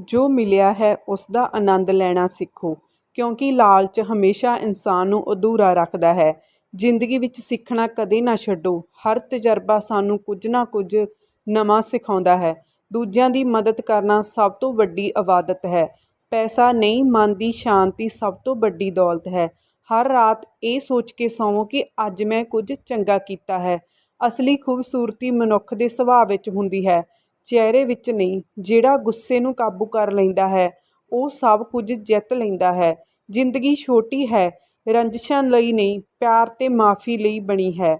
ਜੋ ਮਿਲਿਆ ਹੈ, ਉਸ ਦਾ ਆਨੰਦ ਲੈਣਾ ਸਿੱਖੋ, ਕਿਉਂਕਿ ਲਾਲਚ ਹਮੇਸ਼ਾ ਇਨਸਾਨ ਨੂੰ ਅਧੂਰਾ ਰੱਖਦਾ ਹੈ। ਜ਼ਿੰਦਗੀ ਵਿੱਚ ਸਿੱਖਣਾ ਕਦੇ ਨਾ ਛੱਡੋ। ਹਰ ਤਜਰਬਾ ਸਾਨੂੰ ਕੁਝ ਨਾ ਕੁਝ ਨਵਾਂ ਸਿਖਾਉਂਦਾ ਹੈ। ਦੂਜਿਆਂ ਦੀ ਮਦਦ ਕਰਨਾ ਸਭ ਤੋਂ ਵੱਡੀ ਇਬਾਦਤ ਹੈ। ਪੈਸਾ ਨਹੀਂ, ਮਨ ਦੀ ਸ਼ਾਂਤੀ ਸਭ ਤੋਂ ਵੱਡੀ ਦੌਲਤ ਹੈ। ਹਰ ਰਾਤ ਇਹ ਸੋਚ ਕੇ ਸੌਵੋ ਕਿ ਅੱਜ ਮੈਂ ਕੁਝ ਚੰਗਾ ਕੀਤਾ ਹੈ। ਅਸਲੀ ਖੂਬਸੂਰਤੀ ਮਨੁੱਖ ਦੇ ਸੁਭਾਅ ਵਿੱਚ ਹੁੰਦੀ ਹੈ। ਚਿਹਰੇ ਵਿੱਚ ਨਹੀਂ, ਜਿਹੜਾ ਗੁੱਸੇ ਨੂੰ ਕਾਬੂ ਕਰ ਲੈਂਦਾ ਹੈ, ਉਹ ਸਭ ਕੁਝ ਜਿੱਤ ਲੈਂਦਾ ਹੈ। ਜ਼ਿੰਦਗੀ ਛੋਟੀ ਹੈ, ਰੰਜਿਸ਼ਾਂ ਲਈ ਨਹੀਂ, ਪਿਆਰ ਤੇ ਮਾਫੀ ਲਈ ਬਣੀ ਹੈ।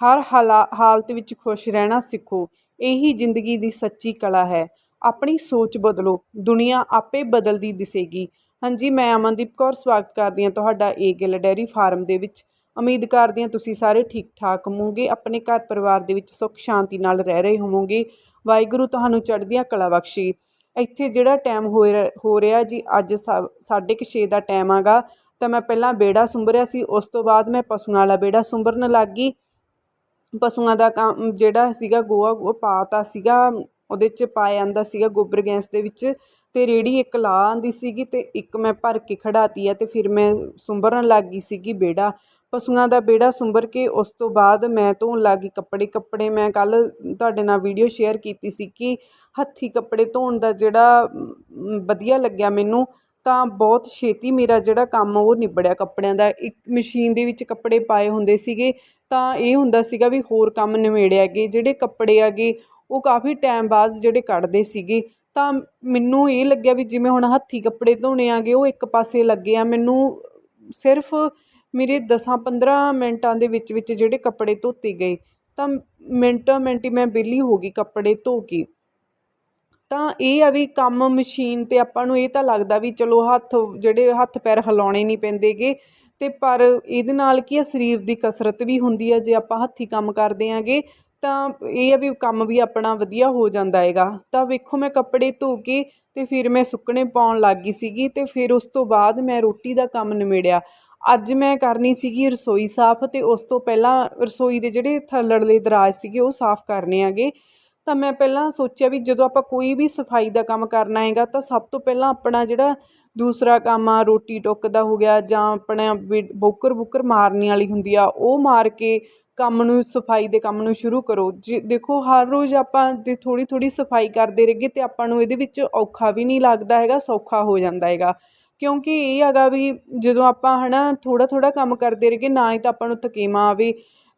ਹਰ ਹਾਲਾ, ਹਾਲਤ ਵਿੱਚ ਖੁਸ਼ ਰਹਿਣਾ ਸਿੱਖੋ, ਇਹੀ ਜ਼ਿੰਦਗੀ ਦੀ ਸੱਚੀ ਕਲਾ ਹੈ। ਆਪਣੀ ਸੋਚ ਬਦਲੋ, ਦੁਨੀਆ ਆਪੇ ਬਦਲਦੀ ਦਿਸੇਗੀ। ਹਾਂਜੀ, ਮੈਂ ਅਮਨਦੀਪ ਕੌਰ, ਸਵਾਗਤ ਕਰਦੀ ਹਾਂ ਤੁਹਾਡਾ ਏ ਗਿੱਲ ਡੈਰੀ ਫਾਰਮ ਦੇ ਵਿੱਚ। ਉਮੀਦ ਕਰਦੀ ਹਾਂ ਤੁਸੀਂ ਸਾਰੇ ਠੀਕ ਠਾਕ ਹੋਵੋਗੇ, ਆਪਣੇ ਘਰ ਪਰਿਵਾਰ ਦੇ ਵਿੱਚ ਸੁੱਖ ਸ਼ਾਂਤੀ ਨਾਲ ਰਹਿ ਰਹੇ ਹੋਵੋਗੇ। ਵਾਹਿਗੁਰੂ ਤੁਹਾਨੂੰ ਚੜ੍ਹਦੀਆਂ ਕਲਾ ਬਖਸ਼ੀ। ਇੱਥੇ ਜਿਹੜਾ ਟਾਈਮ ਹੋ ਰਿਹਾ ਹੋ ਰਿਹਾ ਜੀ, ਅੱਜ ਸਾ- ਸਾਢੇ ਕੁ ਛੇ ਦਾ ਟਾਈਮ ਆਗਾ। ਤਾਂ ਮੈਂ ਪਹਿਲਾਂ ਬੇੜਾ ਸੁੰਬਰਿਆ ਸੀ, ਉਸ ਤੋਂ ਬਾਅਦ ਮੈਂ ਪਸ਼ੂਆਂ ਵਾਲਾ ਬੇੜਾ ਸੁੰਬਰਨ ਲੱਗ। ਗਈ ਪਸ਼ੂਆਂ ਦਾ ਕੰਮ ਜਿਹੜਾ ਸੀਗਾ ਗੋਹਾ, ਉਹ ਪਾਤਾ ਸੀਗਾ, ਉਹਦੇ 'ਚ ਪਾਇਆ ਜਾਂਦਾ ਸੀਗਾ ਗੋਬਰ ਗੈਸ ਦੇ ਵਿੱਚ। ਅਤੇ ਰੇਹੜੀ ਇੱਕ ਲਾ ਆਉਂਦੀ ਸੀਗੀ ਅਤੇ ਇੱਕ ਮੈਂ ਭਰ ਕੇ ਖੜਾਤੀ ਹੈ ਅਤੇ ਫਿਰ ਮੈਂ ਸੁੰਬਰਨ ਲੱਗ ਗਈ ਸੀਗੀ ਬੇੜਾ। ਪਸ਼ੂਆਂ ਦਾ ਬੇੜਾ ਸੁੰਬਰ ਕੇ ਉਸ ਤੋਂ ਬਾਅਦ ਮੈਂ ਧੋਣ ਲੱਗ ਗਈ ਕੱਪੜੇ ਕੱਪੜੇ। ਮੈਂ ਕੱਲ੍ਹ ਤੁਹਾਡੇ ਨਾਲ ਵੀਡੀਓ ਸ਼ੇਅਰ ਕੀਤੀ ਸੀ ਕਿ ਹੱਥੀਂ ਕੱਪੜੇ ਧੋਣ ਦਾ ਜਿਹੜਾ ਵਧੀਆ ਲੱਗਿਆ ਮੈਨੂੰ, ਤਾਂ ਬਹੁਤ ਛੇਤੀ ਮੇਰਾ ਜਿਹੜਾ ਕੰਮ ਉਹ ਨਿਬੜਿਆ ਕੱਪੜਿਆਂ ਦਾ। ਇੱਕ ਮਸ਼ੀਨ ਦੇ ਵਿੱਚ ਕੱਪੜੇ ਪਾਏ ਹੁੰਦੇ ਸੀਗੇ, ਤਾਂ ਇਹ ਹੁੰਦਾ ਸੀਗਾ ਵੀ ਹੋਰ ਕੰਮ ਨਿਬੇੜਿਆ ਗਏ। ਜਿਹੜੇ ਕੱਪੜੇ ਹੈਗੇ ਉਹ ਕਾਫੀ ਟਾਈਮ ਬਾਅਦ ਜਿਹੜੇ ਕੱਢਦੇ ਸੀਗੇ। ਤਾਂ ਮੈਨੂੰ ਇਹ ਲੱਗਿਆ ਵੀ ਜਿਵੇਂ ਹੁਣ ਹੱਥੀਂ ਕੱਪੜੇ ਧੋਣੇ ਆਗੇ, ਉਹ ਇੱਕ ਪਾਸੇ ਲੱਗੇ ਆ। ਮੈਨੂੰ ਸਿਰਫ ਮੇਰੇ 10-15 ਮਿੰਟਾਂ ਦੇ ਵਿੱਚ ਵਿੱਚ ਜਿਹੜੇ ਕੱਪੜੇ ਧੋਤੇ ਗਏ, ਤਾਂ ਮਿੰਟੋ ਮਿੰਟ ਹੀ ਮੈਂ ਵਿਹਲੀ ਹੋ ਗਈ ਕੱਪੜੇ ਧੋ ਕੇ। ਤਾਂ ਇਹ ਆ ਵੀ ਕੰਮ ਮਸ਼ੀਨ 'ਤੇ ਆਪਾਂ ਨੂੰ ਇਹ ਤਾਂ ਲੱਗਦਾ ਵੀ ਚਲੋ ਹੱਥ, ਜਿਹੜੇ ਹੱਥ ਪੈਰ ਹਿਲਾਉਣੇ ਨਹੀਂ ਪੈਂਦੇ ਗੇ ਅਤੇ ਪਰ ਇਹਦੇ ਨਾਲ ਕੀ ਆ, ਸਰੀਰ ਦੀ ਕਸਰਤ ਵੀ ਹੁੰਦੀ ਆ। ਜੇ ਆਪਾਂ ਹੱਥੀਂ ਕੰਮ ਕਰਦੇ ਆਂਗੇ ਤਾਂ ਇਹ ਆ ਵੀ ਕੰਮ ਵੀ ਆਪਣਾ ਵਧੀਆ ਹੋ ਜਾਂਦਾ ਹੈਗਾ। ਤਾਂ ਵੇਖੋ ਮੈਂ ਕੱਪੜੇ ਧੋ ਕੇ ਅਤੇ ਫਿਰ ਮੈਂ ਸੁੱਕਣੇ ਪਾਉਣ ਲੱਗ ਗਈ ਸੀਗੀ ਅਤੇ ਫਿਰ ਉਸ ਤੋਂ ਬਾਅਦ ਮੈਂ ਰੋਟੀ ਦਾ ਕੰਮ ਨਿਬੇੜਿਆ। ਅੱਜ ਮੈਂ ਕਰਨੀ ਸੀਗੀ ਰਸੋਈ ਸਾਫ਼ ਅਤੇ ਉਸ ਤੋਂ ਪਹਿਲਾਂ ਰਸੋਈ ਦੇ ਜਿਹੜੇ ਥੱਲੜਲੇ ਦਰਾਜ਼ ਸੀਗੇ ਉਹ ਸਾਫ਼ ਕਰਨੇ ਹੈਗੇ। ਤਾਂ ਮੈਂ ਪਹਿਲਾਂ ਸੋਚਿਆ ਵੀ ਜਦੋਂ ਆਪਾਂ ਕੋਈ ਵੀ ਸਫ਼ਾਈ ਦਾ ਕੰਮ ਕਰਨਾ ਹੈਗਾ ਤਾਂ ਸਭ ਤੋਂ ਪਹਿਲਾਂ ਆਪਣਾ ਜਿਹੜਾ ਦੂਸਰਾ ਕੰਮ ਆ, ਰੋਟੀ ਟੁੱਕ ਦਾ ਹੋ ਗਿਆ ਜਾਂ ਆਪਣਾ ਵੀ ਬੋਕਰ ਬੁੱਕਰ ਮਾਰਨੀ ਵਾਲੀ ਹੁੰਦੀ ਆ, ਉਹ ਮਾਰ ਕੇ ਕੰਮ ਨੂੰ, ਸਫ਼ਾਈ ਦੇ ਕੰਮ ਨੂੰ ਸ਼ੁਰੂ ਕਰੋ। ਜੇ, ਦੇਖੋ, ਹਰ ਰੋਜ਼ ਆਪਾਂ ਜੇ ਥੋੜ੍ਹੀ ਥੋੜ੍ਹੀ ਸਫ਼ਾਈ ਕਰਦੇ ਰਹੀਏ ਤਾਂ ਆਪਾਂ ਨੂੰ ਇਹਦੇ ਵਿੱਚ ਔਖਾ ਵੀ ਨਹੀਂ ਲੱਗਦਾ ਹੈਗਾ, ਸੌਖਾ ਹੋ ਜਾਂਦਾ ਹੈਗਾ। ਕਿਉਂਕਿ ਇਹ ਹੈਗਾ ਵੀ ਜਦੋਂ ਆਪਾਂ ਹੈ ਨਾ ਥੋੜ੍ਹਾ ਥੋੜ੍ਹਾ ਕੰਮ ਕਰਦੇ ਰਹੀਏ, ਨਾ ਹੀ ਤਾਂ ਆਪਾਂ ਨੂੰ ਥਕੇਵਾਂ ਆਵੇ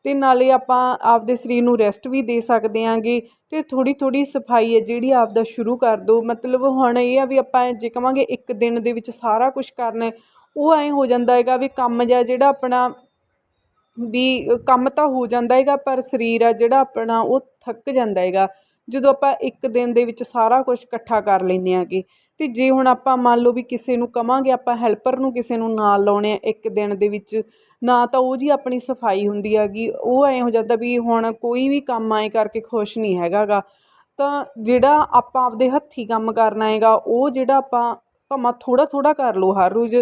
ਅਤੇ ਨਾਲੇ ਆਪਾਂ ਆਪਦੇ ਸਰੀਰ ਨੂੰ ਰੈਸਟ ਵੀ ਦੇ ਸਕਦੇ ਆਂਗੇ ਅਤੇ ਥੋੜ੍ਹੀ ਥੋੜ੍ਹੀ ਸਫ਼ਾਈ ਹੈ ਜਿਹੜੀ ਆਪਦਾ ਸ਼ੁਰੂ ਕਰ ਦਿਉ ਮਤਲਬ ਹੁਣ ਇਹ ਆ ਵੀ ਆਪਾਂ ਜੇ ਕਹਾਂਗੇ ਇੱਕ ਦਿਨ ਦੇ ਵਿੱਚ ਸਾਰਾ ਕੁਝ ਕਰਨਾ ਉਹ ਐਂ ਹੋ ਜਾਂਦਾ ਹੈਗਾ ਵੀ ਕੰਮ ਜਾਂ ਜਿਹੜਾ ਆਪਣਾ ਵੀ ਕੰਮ ਤਾਂ ਹੋ ਜਾਂਦਾ ਹੈਗਾ, ਪਰ ਸਰੀਰ ਆ ਜਿਹੜਾ ਆਪਣਾ, ਉਹ ਥੱਕ ਜਾਂਦਾ ਹੈਗਾ। ਜਦੋਂ ਆਪਾਂ ਇੱਕ ਦਿਨ ਦੇ ਵਿੱਚ ਸਾਰਾ ਕੁਛ ਇਕੱਠਾ ਕਰ ਲੈਂਦੇ ਆਂਗੇ ਅਤੇ ਜੇ ਹੁਣ ਆਪਾਂ ਮੰਨ ਲਓ ਵੀ ਕਿਸੇ ਨੂੰ ਕਵਾਂਗੇ, ਆਪਾਂ ਹੈਲਪਰ ਨੂੰ ਕਿਸੇ ਨੂੰ ਨਾਲ ਲਾਉਣੇ ਆ ਇੱਕ ਦਿਨ ਦੇ ਵਿੱਚ, ਨਾ ਤਾਂ ਉਹ ਜੀ ਆਪਣੀ ਸਫ਼ਾਈ ਹੁੰਦੀ ਹੈਗੀ, ਉਹ ਐਂ ਹੋ ਜਾਂਦਾ ਵੀ ਹੁਣ ਕੋਈ ਵੀ ਕੰਮ ਐਂ ਕਰਕੇ ਖੁਸ਼ ਨਹੀਂ ਹੈਗਾ ਗਾ। ਤਾਂ ਜਿਹੜਾ ਆਪਾਂ ਆਪਦੇ ਹੱਥੀਂ ਕੰਮ ਕਰਨਾ ਹੈਗਾ, ਉਹ ਜਿਹੜਾ ਆਪਾਂ ਭਾਵੇਂ ਥੋੜ੍ਹਾ ਥੋੜ੍ਹਾ ਕਰ ਲਓ ਹਰ ਰੋਜ਼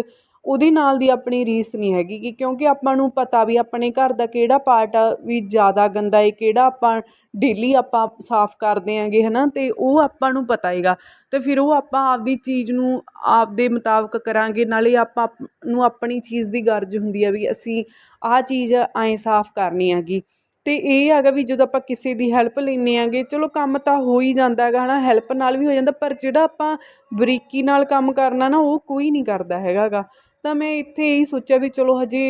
ਉਹਦੇ ਨਾਲ ਦੀ ਆਪਣੀ ਰੀਸ ਨਹੀਂ ਹੈਗੀ ਕਿ ਕਿਉਂਕਿ ਆਪਾਂ ਨੂੰ ਪਤਾ ਵੀ ਆਪਣੇ ਘਰ ਦਾ ਕਿਹੜਾ ਪਾਰਟ ਆ, ਵੀ ਜ਼ਿਆਦਾ ਗੰਦਾ ਏ, ਕਿਹੜਾ ਆਪਾਂ ਡੇਲੀ ਆਪਾਂ ਸਾਫ਼ ਕਰਦੇ ਆਂਗੇ ਹੈ ਨਾ ਅਤੇ ਉਹ ਆਪਾਂ ਨੂੰ ਪਤਾ ਹੈਗਾ ਅਤੇ ਫਿਰ ਉਹ ਆਪਾਂ ਆਪਦੀ ਚੀਜ਼ ਨੂੰ ਆਪਦੇ ਮੁਤਾਬਕ ਕਰਾਂਗੇ, ਨਾਲੇ ਆਪਾਂ ਨੂੰ ਆਪਣੀ ਚੀਜ਼ ਦੀ ਗਰਜ ਹੁੰਦੀ ਆ ਵੀ ਅਸੀਂ ਆਹ ਚੀਜ਼ ਐਂ ਸਾਫ਼ ਕਰਨੀ ਹੈਗੀ। ਅਤੇ ਇਹ ਹੈਗਾ ਵੀ ਜਦੋਂ ਆਪਾਂ ਕਿਸੇ ਦੀ ਹੈਲਪ ਲੈਂਦੇ ਆਂਗੇ ਚਲੋ ਕੰਮ ਤਾਂ ਹੋ ਹੀ ਜਾਂਦਾ ਹੈਗਾ ਹੈ ਨਾ ਹੈਲਪ ਨਾਲ ਵੀ ਹੋ ਜਾਂਦਾ, ਪਰ ਜਿਹੜਾ ਆਪਾਂ ਬਰੀਕੀ ਨਾਲ ਕੰਮ ਕਰਨਾ ਨਾ, ਉਹ ਕੋਈ ਨਹੀਂ ਕਰਦਾ ਹੈਗਾ ਗਾ। ਤਾਂ ਮੈਂ ਇੱਥੇ ਇਹੀ ਸੋਚਿਆ ਵੀ ਚਲੋ ਹਜੇ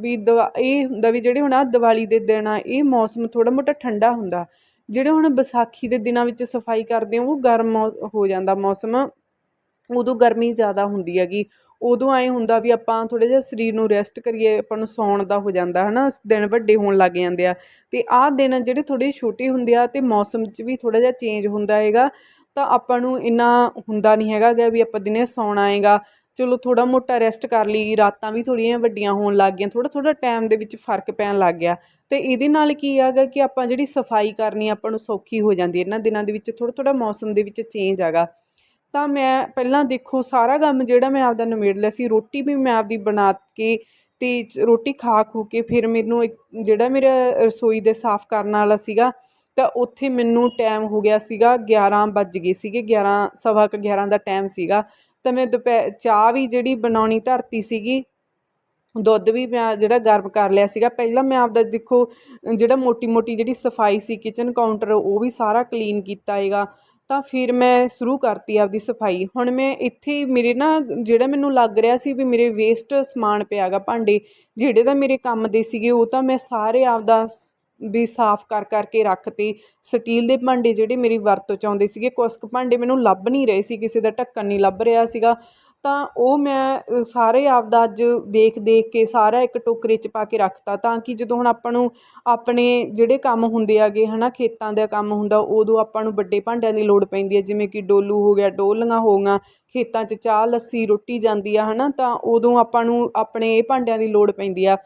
ਵੀ ਦਵਾ, ਇਹ ਹੁੰਦਾ ਵੀ ਜਿਹੜੇ ਹੁਣ ਆਹ ਦਿਵਾਲੀ ਦੇ ਦਿਨ ਆ, ਇਹ ਮੌਸਮ ਥੋੜ੍ਹਾ ਮੋਟਾ ਠੰਡਾ ਹੁੰਦਾ। ਜਿਹੜੇ ਹੁਣ ਵਿਸਾਖੀ ਦੇ ਦਿਨਾਂ ਵਿੱਚ ਸਫ਼ਾਈ ਕਰਦੇ ਉਹ ਗਰਮ ਹੋ ਜਾਂਦਾ ਮੌਸਮ। ਉਦੋਂ ਗਰਮੀ ਜ਼ਿਆਦਾ ਹੁੰਦੀ ਹੈਗੀ। ਉਦੋਂ ਐਂ ਹੁੰਦਾ ਵੀ ਆਪਾਂ ਥੋੜ੍ਹਾ ਜਿਹਾ ਸਰੀਰ ਨੂੰ ਰੈਸਟ ਕਰੀਏ, ਆਪਾਂ ਨੂੰ ਸੌਣ ਦਾ ਹੋ ਜਾਂਦਾ ਹੈ ਨਾ ਦਿਨ ਵੱਡੇ ਹੋਣ ਲੱਗ ਜਾਂਦੇ ਆ। ਅਤੇ ਆਹ ਦਿਨ ਜਿਹੜੇ ਥੋੜ੍ਹੇ ਛੋਟੇ ਹੁੰਦੇ ਆ ਅਤੇ ਮੌਸਮ 'ਚ ਵੀ ਥੋੜ੍ਹਾ ਜਿਹਾ ਚੇਂਜ ਹੁੰਦਾ ਹੈਗਾ। ਤਾਂ ਆਪਾਂ ਨੂੰ ਇੰਨਾ ਹੁੰਦਾ ਨਹੀਂ ਹੈਗਾ ਗਾ ਵੀ ਆਪਾਂ ਦਿਨੇ ਸੌਣਾ ਹੈਗਾ ਚਲੋ ਥੋੜ੍ਹਾ ਮੋਟਾ ਰੈਸਟ ਕਰ ਲਈ, ਰਾਤਾਂ ਵੀ ਥੋੜ੍ਹੀਆਂ ਵੱਡੀਆਂ ਹੋਣ ਲੱਗ ਗਈਆਂ, ਥੋੜ੍ਹਾ ਥੋੜ੍ਹਾ ਟਾਈਮ ਦੇ ਵਿੱਚ ਫ਼ਰਕ ਪੈਣ ਲੱਗ ਗਿਆ। ਅਤੇ ਇਹਦੇ ਨਾਲ ਕੀ ਹੈਗਾ ਕਿ ਆਪਾਂ ਜਿਹੜੀ ਸਫ਼ਾਈ ਕਰਨੀ ਆਪਾਂ ਨੂੰ ਸੌਖੀ ਹੋ ਜਾਂਦੀ ਇਹਨਾਂ ਦਿਨਾਂ ਦੇ ਵਿੱਚ ਥੋੜ੍ਹਾ ਥੋੜ੍ਹਾ ਮੌਸਮ ਦੇ ਵਿੱਚ ਚੇਂਜ ਹੈਗਾ। ਤਾਂ ਮੈਂ ਪਹਿਲਾਂ ਦੇਖੋ, ਸਾਰਾ ਕੰਮ ਜਿਹੜਾ ਮੈਂ ਆਪਦਾ ਨਿਬੇੜ ਲਿਆ ਸੀ, ਰੋਟੀ ਵੀ ਮੈਂ ਆਪਦੀ ਬਣਾ ਕੇ ਅਤੇ ਰੋਟੀ ਖਾ ਖੂ ਕੇ ਫਿਰ ਮੈਨੂੰ ਇੱਕ ਜਿਹੜਾ ਮੇਰਾ ਰਸੋਈ ਦੇ ਸਾਫ਼ ਕਰਨ ਵਾਲਾ ਸੀਗਾ, ਤਾਂ ਉੱਥੇ ਮੈਨੂੰ ਟਾਈਮ ਹੋ ਗਿਆ ਸੀਗਾ 11 ਵੱਜ ਗਏ ਸੀਗੇ 11 ਸਵਾ ਕੁ 11 ਦਾ ਟਾਈਮ ਸੀਗਾ। ਤਾਂ ਮੈਂ ਦੁਪਹਿਰ ਚਾਹ ਵੀ ਜਿਹੜੀ ਬਣਾਉਣੀ ਧਰਤੀ ਸੀਗੀ, ਦੁੱਧ ਵੀ ਮੈਂ ਜਿਹੜਾ ਗਰਮ ਕਰ ਲਿਆ ਸੀਗਾ। ਪਹਿਲਾਂ ਮੈਂ ਆਪਦਾ ਦੇਖੋ, ਜਿਹੜਾ ਮੋਟੀ ਮੋਟੀ ਜਿਹੜੀ ਸਫ਼ਾਈ ਸੀ ਕਿਚਨ ਕਾਊਂਟਰ ਉਹ ਵੀ ਸਾਰਾ ਕਲੀਨ ਕੀਤਾ ਹੈਗਾ। ਤਾਂ ਫਿਰ ਮੈਂ ਸ਼ੁਰੂ ਕਰਤੀ ਆਪਦੀ ਸਫ਼ਾਈ। ਹੁਣ ਮੈਂ ਇੱਥੇ ਮੇਰੇ ਨਾ, ਜਿਹੜਾ ਮੈਨੂੰ ਲੱਗ ਰਿਹਾ ਸੀ ਵੀ ਮੇਰੇ ਵੇਸਟ ਸਮਾਨ ਪਿਆ ਗਾ ਭਾਂਡੇ, ਜਿਹੜੇ ਤਾਂ ਮੇਰੇ ਕੰਮ ਦੇ ਸੀਗੇ, ਉਹ ਤਾਂ ਮੈਂ ਸਾਰੇ ਆਪਦਾ ਸ- ਵੀ ਸਾਫ਼ ਕਰ ਕਰਕੇ ਰੱਖਤੇ। ਸਟੀਲ ਦੇ ਭਾਂਡੇ ਜਿਹੜੇ ਮੇਰੀ ਵਰਤੋਂ 'ਚ ਆਉਂਦੇ ਸੀਗੇ ਕੁਛ ਕੁ ਭਾਂਡੇ ਮੈਨੂੰ ਲੱਭ ਨਹੀਂ ਰਹੇ ਸੀ ਕਿਸੇ ਦਾ ਢੱਕਣ ਨਹੀਂ ਲੱਭ ਰਿਹਾ ਸੀਗਾ। ਤਾਂ ਉਹ ਮੈਂ ਅ, ਸਾਰੇ ਆਪਦਾ ਅੱਜ ਦੇਖ ਦੇਖ ਕੇ ਸਾਰਾ ਇੱਕ ਟੋਕਰੇ 'ਚ ਪਾ ਕੇ ਰੱਖਤਾ ਤਾਂ ਕਿ ਜਦੋਂ ਹੁਣ ਆਪਾਂ ਨੂੰ ਆਪਣੇ ਜਿਹੜੇ ਕੰਮ ਹੁੰਦੇ ਆਗੇ ਨਾ ਖੇਤਾਂ ਦਾ ਕੰਮ ਹੁੰਦਾ ਉਦੋਂ ਆਪਾਂ ਨੂੰ ਵੱਡੇ ਭਾਂਡਿਆਂ ਦੀ ਲੋੜ ਪੈਂਦੀ ਹੈ ਜਿਵੇਂ ਕਿ ਡੋਲੂ ਹੋ ਗਿਆ ਡੋਲੀਆਂ ਹੋ ਗਈਆਂ ਖੇਤਾਂ 'ਚ ਚਾਹ ਲੱਸੀ ਰੋਟੀ ਜਾਂਦੀ ਆ ਹੈ ਨਾ ਤਾਂ ਉਦੋਂ ਆਪਾਂ ਨੂੰ ਆਪਣੇ ਇਹ ਭਾਂਡਿਆਂ ਦੀ ਲੋੜ ਪੈਂਦੀ ਆ।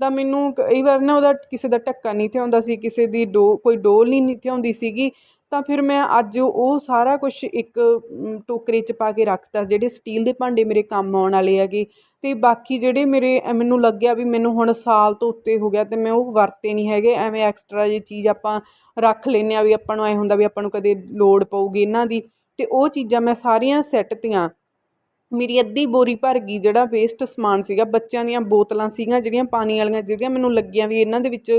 ਤਾਂ ਮੈਨੂੰ ਕਈ ਵਾਰ ਨਾ ਉਹਦਾ ਕਿਸੇ ਦਾ ਢੱਕਾ ਨਹੀਂ ਥਿਆਉਂਦਾ ਸੀ, ਕਿਸੇ ਦੀ ਡੋ, ਕੋਈ ਡੋਲ ਨਹੀਂ ਨਹੀਂ ਥਿਆਉਂਦੀ ਸੀਗੀ। ਤਾਂ ਫਿਰ ਮੈਂ ਅੱਜ ਉਹ ਸਾਰਾ ਕੁਛ ਇੱਕ ਟੋਕਰੇ 'ਚ ਪਾ ਕੇ ਰੱਖਤਾ, ਜਿਹੜੇ ਸਟੀਲ ਦੇ ਭਾਂਡੇ ਮੇਰੇ ਕੰਮ ਆਉਣ ਵਾਲੇ ਹੈਗੇ। ਅਤੇ ਬਾਕੀ ਜਿਹੜੇ ਮੇਰੇ ਮੈਨੂੰ ਲੱਗਿਆ ਵੀ ਮੈਨੂੰ ਹੁਣ ਸਾਲ ਤੋਂ ਉੱਤੇ ਹੋ ਗਿਆ ਅਤੇ ਮੈਂ ਉਹ ਵਰਤੇ ਨਹੀਂ ਹੈਗੇ, ਐਵੇਂ ਐਕਸਟਰਾ ਜਿਹੀ ਚੀਜ਼ ਆਪਾਂ ਰੱਖ ਲੈਂਦੇ ਹਾਂ ਵੀ ਆਪਾਂ ਨੂੰ ਐਂ ਹੁੰਦਾ ਵੀ ਆਪਾਂ ਨੂੰ ਕਦੇ ਲੋੜ ਪਊਗੀ ਇਹਨਾਂ ਦੀ। ਅਤੇ ਉਹ ਚੀਜ਼ਾਂ ਮੈਂ ਸਾਰੀਆਂ ਸਿੱਟ ਤੀਆਂ। ਮੇਰੀ ਅੱਧੀ ਬੋਰੀ ਭਰ ਗਈ, ਜਿਹੜਾ ਵੇਸਟ ਸਮਾਨ ਸੀਗਾ, ਬੱਚਿਆਂ ਦੀਆਂ ਬੋਤਲਾਂ ਸੀਗੀਆਂ, ਜਿਹੜੀਆਂ ਪਾਣੀ ਵਾਲੀਆਂ, ਜਿਹੜੀਆਂ ਮੈਨੂੰ ਲੱਗੀਆਂ ਵੀ ਇਹਨਾਂ ਦੇ ਵਿੱਚ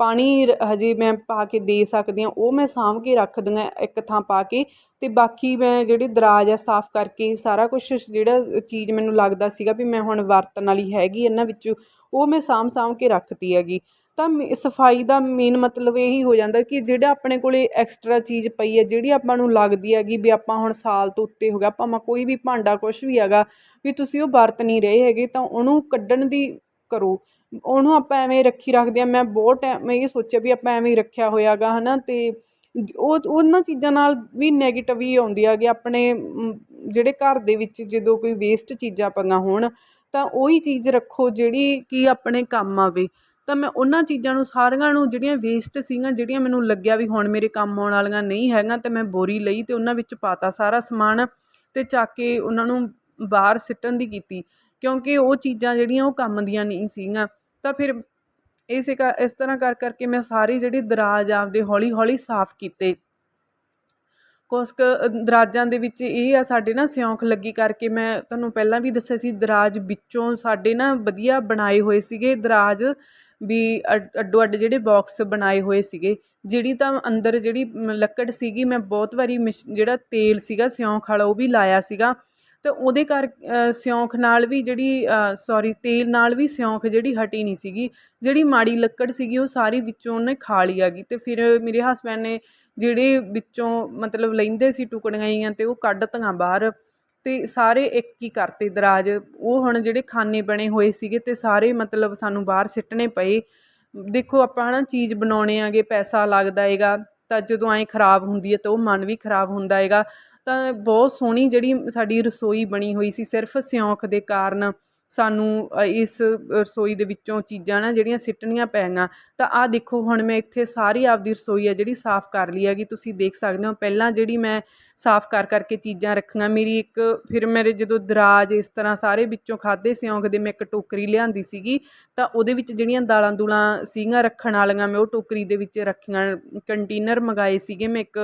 ਪਾਣੀ ਹਜੇ ਮੈਂ ਪਾ ਕੇ ਦੇ ਸਕਦੀ ਹਾਂ, ਉਹ ਮੈਂ ਸਾਂਭ ਕੇ ਰੱਖ ਦਿਆਂ ਇੱਕ ਥਾਂ ਪਾ ਕੇ ਅਤੇ ਬਾਕੀ ਮੈਂ ਜਿਹੜੇ ਦਰਾਜ ਆ, ਸਾਫ਼ ਕਰਕੇ ਸਾਰਾ ਕੁਛ ਜਿਹੜਾ ਚੀਜ਼ ਮੈਨੂੰ ਲੱਗਦਾ ਸੀਗਾ ਵੀ ਮੈਂ ਹੁਣ ਵਰਤਣ ਵਾਲੀ ਹੈਗੀ, ਇਹਨਾਂ ਵਿੱਚੋਂ, ਉਹ ਮੈਂ ਸਾਂਭ ਸਾਂਭ ਕੇ ਰੱਖਤੀ ਹੈਗੀ। ਤਾਂ ਮੇ- ਸਫ਼ਾਈ ਦਾ ਮੇਨ ਮਤਲਬ ਇਹੀ ਹੋ ਜਾਂਦਾ ਕਿ ਜਿਹੜਾ ਆਪਣੇ ਕੋਲ ਐਕਸਟਰਾ ਚੀਜ਼ ਪਈ ਹੈ, ਜਿਹੜੀ ਆਪਾਂ ਨੂੰ ਲੱਗਦੀ ਹੈਗੀ ਵੀ ਆਪਾਂ ਹੁਣ ਸਾਲ ਤੋਂ ਉੱਤੇ ਹੋ ਗਿਆ ਭਾਵੇਂ ਕੋਈ ਵੀ ਭਾਂਡਾ ਕੁਛ ਵੀ ਹੈਗਾ, ਵੀ ਤੁਸੀਂ ਉਹ ਵਰਤ ਨਹੀਂ ਰਹੇ ਹੈਗੇ, ਤਾਂ ਉਹਨੂੰ ਕੱਢਣ ਦੀ ਕਰੋ। ਉਹਨੂੰ ਆਪਾਂ ਐਵੇਂ ਰੱਖੀ ਰੱਖਦੇ ਹਾਂ, ਮੈਂ ਬਹੁਤ ਟਾਈਮ ਮੈਂ ਇਹ ਸੋਚਿਆ ਵੀ ਆਪਾਂ ਐਵੇਂ ਹੀ ਰੱਖਿਆ ਹੈ ਨਾ ਅਤੇ ਉਹ, ਉਹਨਾਂ ਚੀਜ਼ਾਂ ਨਾਲ ਵੀ ਨੈਗੇਟਿਵ ਹੀ ਆਉਂਦੀ ਹੈਗੀ ਆਪਣੇ ਜਿਹੜੇ ਘਰ ਦੇ ਵਿੱਚ ਜਦੋਂ ਕੋਈ ਵੇਸਟ ਚੀਜ਼ਾਂ ਪਈਆਂ ਹੋਣ, ਤਾਂ ਉਹੀ ਚੀਜ਼ ਰੱਖੋ ਜਿਹੜੀ ਕਿ ਆਪਣੇ ਕੰਮ ਆਵੇ। ਤਾਂ ਮੈਂ ਉਹਨਾਂ ਚੀਜ਼ਾਂ ਨੂੰ, ਸਾਰੀਆਂ ਨੂੰ ਜਿਹੜੀਆਂ ਵੇਸਟ ਸੀਗੀਆਂ, ਜਿਹੜੀਆਂ ਮੈਨੂੰ ਲੱਗਿਆ ਵੀ ਹੁਣ ਮੇਰੇ ਕੰਮ ਆਉਣ ਵਾਲੀਆਂ ਨਹੀਂ ਹੈਗੀਆਂ ਅਤੇ ਮੈਂ ਬੋਰੀ ਲਈ ਅਤੇ ਉਹਨਾਂ ਵਿੱਚ ਪਾਤਾ ਸਾਰਾ ਸਮਾਨ ਅਤੇ ਚੱਕ ਕੇ ਉਹਨਾਂ ਨੂੰ ਬਾਹਰ ਸਿੱਟਣ ਦੀ ਕੀਤੀ। ਕਿਉਂਕਿ ਉਹ ਚੀਜ਼ਾਂ ਜਿਹੜੀਆਂ ਉਹ ਕੰਮ ਦੀਆਂ ਨਹੀਂ ਸੀਗੀਆਂ। ਤਾਂ ਫਿਰ ਇਸੇ ਕਰ ਇਸ ਤਰ੍ਹਾਂ ਕਰ ਕਰਕੇ ਮੈਂ ਸਾਰੇ ਜਿਹੜੇ ਦਰਾਜ ਆਪਦੇ ਹੌਲੀ ਹੌਲੀ ਸਾਫ਼ ਕੀਤੇ। ਕੁਛ ਕੁ ਦਰਾਜਾਂ ਦੇ ਵਿੱਚ ਇਹ ਆ, ਸਾਡੇ ਨਾ ਸਿਉਂਖ ਲੱਗੀ ਕਰਕੇ ਮੈਂ ਤੁਹਾਨੂੰ ਪਹਿਲਾਂ ਵੀ ਦੱਸਿਆ ਸੀ, ਦਰਾਜ ਵਿੱਚੋਂ ਸਾਡੇ ਨਾ ਵਧੀਆ ਬਣਾਏ ਹੋਏ ਸੀਗੇ ਦਰਾਜ। ਵੀ ਅੱਡ- ਅੱਡੋ ਅੱਡ ਜਿਹੜੇ ਬੋਕਸ ਬਣਾਏ ਹੋਏ ਸੀਗੇ, ਜਿਹੜੀ ਤਾਂ ਅੰਦਰ ਜਿਹੜੀ ਲੱਕੜ ਸੀਗੀ, ਮੈਂ ਬਹੁਤ ਵਾਰੀ ਮਿਸ਼- ਜਿਹੜਾ ਤੇਲ ਸੀਗਾ, ਸਿਉਂਖ ਵਾਲਾ, ਉਹ ਵੀ ਲਾਇਆ ਸੀਗਾ। ਅਤੇ ਉਹਦੇ ਕਰ ਸਿਉਂਖ ਨਾਲ ਵੀ ਜਿਹੜੀ ਸੋਰੀ ਤੇਲ ਨਾਲ ਵੀ ਸਿਉਂਖ ਜਿਹੜੀ ਹਟੀ ਨਹੀਂ ਸੀਗੀ। ਜਿਹੜੀ ਮਾੜੀ ਲੱਕੜ ਸੀਗੀ, ਉਹ ਸਾਰੀ ਵਿੱਚੋਂ ਉਹਨੇ ਖਾ ਲਈ ਆ ਗਈ ਅਤੇ ਫਿਰ ਮੇਰੇ ਹਸਬੈਂਡ ਨੇ ਜਿਹੜੇ ਵਿੱਚੋਂ ਮਤਲਬ ਲੈਂਦੇ ਸੀ ਟੁਕੜੀਆਂ ਜਿਹੀਆਂ, ਤੇ ਉਹ ਕੱਢ ਤੀਆਂ ਬਾਹਰ। ਅਤੇ ਸਾਰੇ ਇੱਕ ਹੀ ਕਰਤੇ ਦਰਾਜ। ਉਹ ਹੁਣ ਜਿਹੜੇ ਖਾਨੇ ਬਣੇ ਹੋਏ ਸੀਗੇ ਤੇ ਸਾਰੇ ਮਤਲਬ ਸਾਨੂੰ ਬਾਹਰ ਸਿੱਟਣੇ ਪਏ। ਦੇਖੋ ਆਪਾਂ ਹੈ ਨਾ ਚੀਜ਼ ਬਣਾਉਣੇ ਆਗੇ, ਪੈਸਾ ਲੱਗਦਾ ਹੈਗਾ, ਤਾਂ ਜਦੋਂ ਐਂ ਖਰਾਬ ਹੁੰਦੀ ਹੈ ਤਾਂ ਉਹ ਮਨ ਵੀ ਖਰਾਬ ਹੁੰਦਾ ਹੈਗਾ। ਤਾਂ ਬਹੁਤ ਸੋਹਣੀ ਜਿਹੜੀ ਸਾਡੀ ਰਸੋਈ ਬਣੀ ਹੋਈ ਸੀ, ਸਿਰਫ ਸਿਉਂਕ ਦੇ ਕਾਰਨ ਸਾਨੂੰ ਇਸ ਰਸੋਈ ਦੇ ਵਿੱਚੋਂ ਚੀਜ਼ਾਂ ਨਾ ਜਿਹੜੀਆਂ ਸਿੱਟਣੀਆਂ ਪੈਗੀਆਂ ਤਾਂ ਆਹ ਦੇਖੋ ਹੁਣ ਮੈਂ ਇੱਥੇ ਸਾਰੀ ਆਪਦੀ ਰਸੋਈ ਹੈ ਜਿਹੜੀ ਸਾਫ਼ ਕਰ ਲਈ ਹੈਗੀ। ਤੁਸੀਂ ਦੇਖ ਸਕਦੇ ਹੋ, ਪਹਿਲਾਂ ਜਿਹੜੀ ਮੈਂ ਸਾਫ਼ ਕਰ ਕਰਕੇ ਚੀਜ਼ਾਂ ਰੱਖੀਆਂ। ਮੇਰੀ ਇੱਕ ਫਿਰ ਮੇਰੇ ਜਦੋਂ ਦਰਾਜ ਇਸ ਤਰ੍ਹਾਂ ਸਾਰੇ ਵਿੱਚੋਂ ਖਾਦੇ ਸਿਉਂਕ ਦੇ ਮੈਂ ਇੱਕ ਟੋਕਰੀ ਲਿਆਂਦੀ ਸੀਗੀ, ਤਾਂ ਉਹਦੇ ਵਿੱਚ ਜਿਹੜੀਆਂ ਦਾਲਾਂ ਦੂਲਾਂ ਸੀਗੀਆਂ ਰੱਖਣ ਵਾਲੀਆਂ, ਮੈਂ ਉਹ ਟੋਕਰੀ ਦੇ ਵਿੱਚ ਰੱਖੀਆਂ। ਕੰਟੇਨਰ ਮੰਗਾਏ ਸੀਗੇ ਮੈਂ ਇੱਕ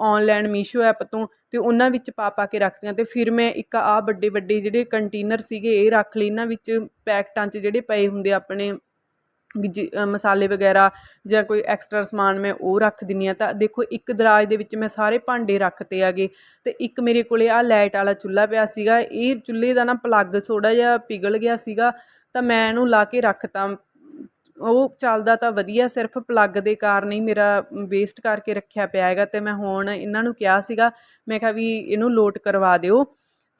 ਔਨਲਾਈਨ ਮੀਸ਼ੋ ਐਪ ਤੋਂ ਤੇ ਉਹਨਾਂ ਵਿੱਚ ਪਾ ਪਾ ਕੇ ਰੱਖਦੀਆਂ ਤੇ ਫਿਰ ਮੈਂ ਇੱਕ ਆ ਵੱਡੇ ਵੱਡੇ ਜਿਹੜੇ ਕੰਟੇਨਰ ਸੀਗੇ, ਇਹ ਰੱਖ ਲਈ ਇਹਨਾਂ ਵਿੱਚ ਪੈਕਟਾਂ 'ਚ ਜਿਹੜੇ ਪਏ ਹੁੰਦੇ ਆਪਣੇ ਜ ਮਸਾਲੇ ਵਗੈਰਾ ਜਾਂ ਕੋਈ ਐਕਸਟਰਾ ਸਮਾਨ ਮੈਂ ਉਹ ਰੱਖ ਦਿੰਦੀ ਹਾਂ ਤਾਂ ਦੇਖੋ ਇੱਕ ਦਰਾਜ ਦੇ ਵਿੱਚ ਮੈਂ ਸਾਰੇ ਭਾਂਡੇ ਰੱਖਤੇ ਹੈਗੇ ਅਤੇ ਇੱਕ ਮੇਰੇ ਕੋਲ ਆਹ ਲਾਈਟ ਵਾਲਾ ਚੁੱਲ੍ਹਾ ਪਿਆ ਸੀਗਾ, ਇਹ ਚੁੱਲ੍ਹੇ ਦਾ ਨਾ ਪਲੱਗ ਥੋੜ੍ਹਾ ਜਿਹਾ ਪਿਘਲ ਗਿਆ ਸੀਗਾ ਤਾਂ ਮੈਂ ਇਹਨੂੰ ਲਾ ਕੇ ਰੱਖਤਾ। ਉਹ ਚੱਲਦਾ ਤਾਂ ਵਧੀਆ, ਸਿਰਫ ਪਲੱਗ ਦੇ ਕਾਰਨ ਹੀ ਮੇਰਾ ਵੇਸਟ ਕਰਕੇ ਰੱਖਿਆ ਪਿਆ ਹੈਗਾ ਅਤੇ ਮੈਂ ਹੁਣ ਇਹਨਾਂ ਨੂੰ ਕਿਹਾ ਸੀਗਾ, ਮੈਂ ਕਿਹਾ ਵੀ ਇਹਨੂੰ ਲੋਟ ਕਰਵਾ ਦਿਓ।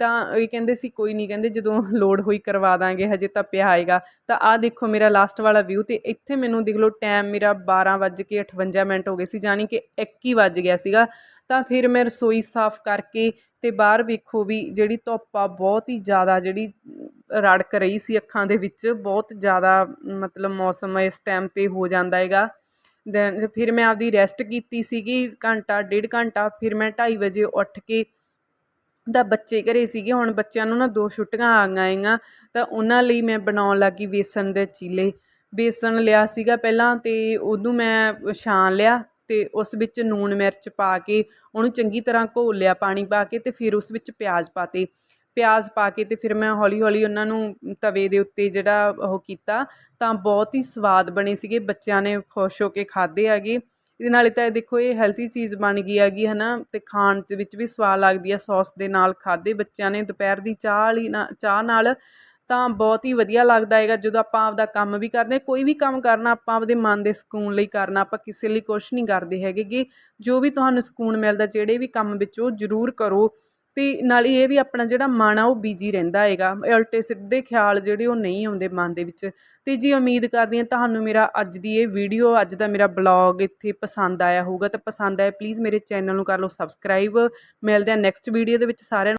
ਤਾਂ ਇਹ ਕਹਿੰਦੇ ਸੀ, ਕੋਈ ਨਹੀਂ ਕਹਿੰਦੇ, ਜਦੋਂ ਲੋਡ ਹੋਈ ਕਰਵਾ ਦਾਂਗੇ, ਹਜੇ ਤਾਂ ਪਿਆ ਆਏਗਾ। ਤਾਂ ਆਹ ਦੇਖੋ ਮੇਰਾ ਲਾਸਟ ਵਾਲਾ ਵਿਊ ਤੇ ਇੱਥੇ ਮੈਨੂੰ ਦੇਖ ਲਓ ਟਾਈਮ ਮੇਰਾ 12:58 ਮਿੰਟ ਹੋ ਗਏ ਸੀ ਯਾਨੀ ਕਿ 21 ਵੱਜ ਗਿਆ ਸੀਗਾ। ਤਾਂ ਫਿਰ ਮੈਂ ਰਸੋਈ ਸਾਫ਼ ਕਰਕੇ ਤੇ ਬਾਹਰ ਵੇਖੋ ਵੀ ਜਿਹੜੀ ਧੁੱਪ ਆ, ਬਹੁਤ ਹੀ ਜ਼ਿਆਦਾ ਜਿਹੜੀ ਰੜਕ ਰਹੀ ਸੀ ਅੱਖਾਂ ਦੇ ਵਿੱਚ, ਬਹੁਤ ਜ਼ਿਆਦਾ ਮਤਲਬ ਮੌਸਮ ਇਸ ਟਾਈਮ ਤੇ ਹੋ ਜਾਂਦਾ ਹੈਗਾ। ਦੈਨ ਫਿਰ ਮੈਂ ਆਪਦੀ ਰੈਸਟ ਕੀਤੀ ਸੀਗੀ ਘੰਟਾ, ਡੇਢ ਘੰਟਾ, ਫਿਰ ਮੈਂ 2:30 ਵਜੇ ਉੱਠ ਕੇ ਤਾਂ ਬੱਚੇ ਘਰੇ ਸੀਗੇ, ਹੁਣ ਬੱਚਿਆਂ ਨੂੰ ਨਾ ਦੋ ਛੁੱਟੀਆਂ ਆ ਗਈਆਂ ਹੈਗੀਆਂ, ਤਾਂ ਉਹਨਾਂ ਲਈ ਮੈਂ ਬਣਾਉਣ ਲੱਗ ਗਈ ਬੇਸਣ ਦੇ ਚੀਲੇ। ਬੇਸਣ ਲਿਆ ਸੀਗਾ ਪਹਿਲਾਂ ਅਤੇ ਉਹਨੂੰ ਮੈਂ ਛਾਣ ਲਿਆ ਅਤੇ ਉਸ ਵਿੱਚ ਲੂਣ ਮਿਰਚ ਪਾ ਕੇ ਉਹਨੂੰ ਚੰਗੀ ਤਰ੍ਹਾਂ ਘੋਲ ਲਿਆ ਪਾਣੀ ਪਾ ਕੇ ਅਤੇ ਫਿਰ ਉਸ ਵਿੱਚ ਪਿਆਜ਼ ਪਾਤੇ। ਪਿਆਜ਼ ਪਾ ਕੇ ਅਤੇ ਫਿਰ ਮੈਂ ਹੌਲੀ ਹੌਲੀ ਉਹਨਾਂ ਨੂੰ ਤਵੇ ਦੇ ਉੱਤੇ ਜਿਹੜਾ ਉਹ ਕੀਤਾ ਤਾਂ ਬਹੁਤ ਹੀ ਸਵਾਦ ਬਣੇ ਸੀਗੇ, ਬੱਚਿਆਂ ਨੇ ਖੁਸ਼ ਹੋ ਕੇ ਖਾਧੇ ਹੈਗੇ। ਇਹਦੇ ਨਾਲੇ ਤਾਂ ਇਹ ਦੇਖੋ ਇਹ ਹੈਲਥੀ ਚੀਜ਼ ਬਣ ਗਈ ਹੈਗੀ ਹੈ ਨਾ ਅਤੇ ਖਾਣ ਦੇ ਵਿੱਚ ਵੀ ਸਵਾਦ ਲੱਗਦੀ ਆ ਸੌਸ ਦੇ ਨਾਲ ਖਾਧੇ ਬੱਚਿਆਂ ਨੇ ਦੁਪਹਿਰ ਦੀ ਚਾਹ ਵਾਲੀ ਨਾ, ਚਾਹ ਨਾਲ, ਤਾਂ ਬਹੁਤ ਹੀ ਵਧੀਆ ਲੱਗਦਾ ਹੈਗਾ, ਜਦੋਂ ਆਪਾਂ ਆਪਦਾ ਕੰਮ ਵੀ ਕਰਦੇ ਹਾਂ ਕੋਈ ਵੀ ਕੰਮ ਕਰਨਾ ਆਪਾਂ ਆਪਦੇ ਮਨ ਦੇ ਸਕੂਨ ਲਈ ਕਰਨਾ, ਆਪਾਂ ਕਿਸੇ ਲਈ ਕੁਛ ਨਹੀਂ ਕਰਦੇ ਹੈਗੇ ਗੇ, ਜੋ ਵੀ ਤੁਹਾਨੂੰ ਸਕੂਨ ਮਿਲਦਾ, ਜਿਹੜੇ ਵੀ ਕੰਮ ਵਿੱਚ ਉਹ ਜ਼ਰੂਰ ਕਰੋ। ਅਤੇ ਨਾਲੇ ਇਹ ਵੀ ਆਪਣਾ ਜਿਹੜਾ ਮਨ ਆ ਉਹ ਬਿਜ਼ੀ ਰਹਿੰਦਾ ਹੈਗਾ। ਉਲਟੇ ਸਿੱਧੇ ਖਿਆਲ ਜਿਹੜੇ ਉਹ ਨਹੀਂ ਆਉਂਦੇ ਮਨ ਦੇ ਵਿੱਚ। ਅਤੇ ਜੀ ਉਮੀਦ ਕਰਦੀ ਹਾਂ ਤੁਹਾਨੂੰ ਮੇਰਾ ਅੱਜ ਦੀ ਇਹ ਵੀਡੀਓ ਅੱਜ ਦਾ ਮੇਰਾ ਬਲੌਗ ਇੱਥੇ ਪਸੰਦ ਆਇਆ ਹੋਊਗਾ ਤਾਂ ਪਸੰਦ ਆਇਆ ਪਲੀਜ਼ ਮੇਰੇ ਚੈਨਲ ਨੂੰ ਕਰ ਲਓ ਸਬਸਕ੍ਰਾਈਬ ਮਿਲਦੇ ਆ ਨੈਕਸਟ ਵੀਡੀਓ ਦੇ ਵਿੱਚ ਸਾਰਿਆਂ ਨੂੰ।